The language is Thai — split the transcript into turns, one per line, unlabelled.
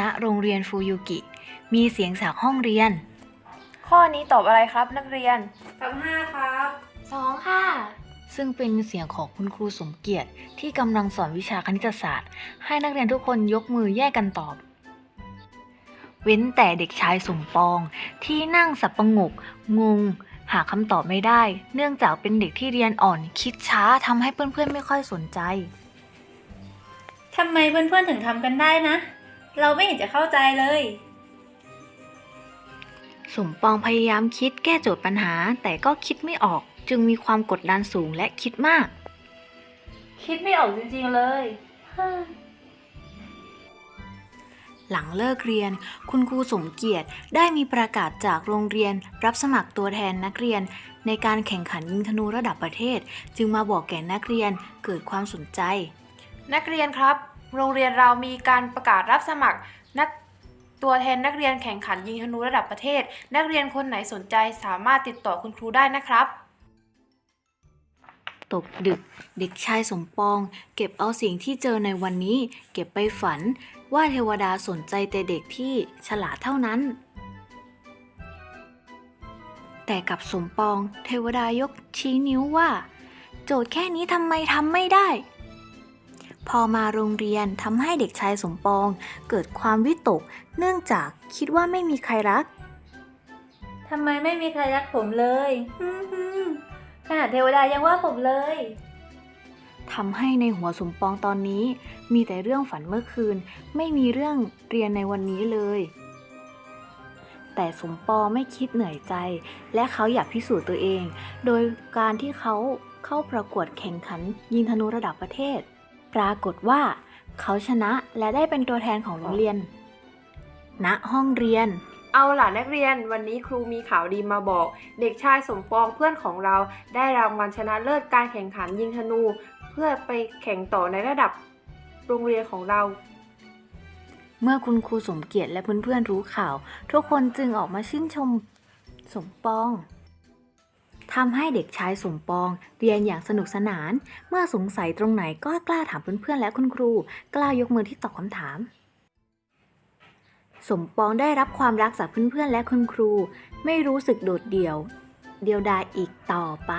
ณโรงเรียนฟูยุกิ มีเสียงจากห้องเรียน
ข้อนี้ตอบอะไรครับนักเรียน
ตอบห้าครับ
สองค่ะ
ซึ่งเป็นเสียงของคุณครูสมเกียรติ ที่กำลังสอนวิชาคณิตศาสตร์ ให้นักเรียนทุกคนยกมือแยกกันตอบ เว้นแต่เด็กชายสมปองที่นั่งสับประงก งง หาคำตอบไม่ได้ เนื่องจากเป็นเด็กที่เรียนอ่อนคิดช้าทำให้เพื่อนๆไม่ค่อยสนใจ
ทำไมเพื่อนๆถึงทำกันได้นะ เราไม่เห็นจะเข้าใจเลย
สมปองพยายามคิดแก้โจทย์ปัญหาแต่ก็คิดไม่ออกจึงมีความกดดันสูงและคิดมาก
คิดไม่ออกจริงๆเลย
หลังเลิกเรียน คุณครูสมเกียรติได้มีประกาศจากโรงเรียนรับสมัครตัวแทนนักเรียน ในการแข่งขันยิงธนูระดับประเทศ จึงมาบอกแก่นักเรียนเกิดความสนใจ
นักเรียนครับ โรงเรียนเรามีการประกาศรับสมัครนักตัวแทนนักเรียนแข่งขันยิงธนูระดับประเทศ นักเรียนคนไหนสนใจสามารถติดต่อคุณครูได้นะครับ
ตกดึก เด็กชายสมปอง เก็บเอาสิ่งที่เจอในวันนี้ เก็บไปฝัน ว่าเทวดาสนใจแต่เด็กที่ฉลาดเท่านั้น แต่กับสมปอง เทวดายกชี้นิ้วว่า โจทย์แค่นี้ทำไมทำไม่ได้ พอมาโรงเรียนทำให้เด็กชายสมปอง เกิดความวิตก เนื่องจากคิดว่าไม่มีใครรัก
ทำไมไม่มีใครรักผมเลยฮึ่มๆขนาดเทวดายังว่าผมเลย
ทำให้ในหัวสมปองตอนนี้ มีแต่เรื่องฝันเมื่อคืน ไม่มีเรื่องเรียนในวันนี้เลย แต่สมปองไม่คิดเหนื่อยใจ และเขาอยากพิสูจน์ตัวเอง โดยการที่เขาเข้าประกวดแข่งขันยิงธนูระดับประเทศ ปรากฏว่า เขาชนะและได้เป็นตัวแทนของโรงเรียน ณห้องเรียน
เอาล่ะนักเรียนวันนี้ครูมีข่าวดีมาบอก เด็กชายสมปองเพื่อนของเราได้รางวัลชนะเลิศการแข่งขันยิงธนู เพื่อไปแข่งต่อในระดับโรงเรียนของเรา
เมื่อคุณครูสมเกียรติและเพื่อนๆรู้ข่าว ทุกคนจึงออกมาชื่นชมสมปอง ทำให้เด็กชายสมปอง เรียนอย่างสนุกสนาน เมื่อสงสัยตรงไหนก็กล้าถามเพื่อนๆและคุณครู กล้ายกมือที่ตอบคำถาม สมปองได้รับความรักจากเพื่อนๆและคุณครู ไม่รู้สึกโดดเดี่ยว เดียวดายอีกต่อไป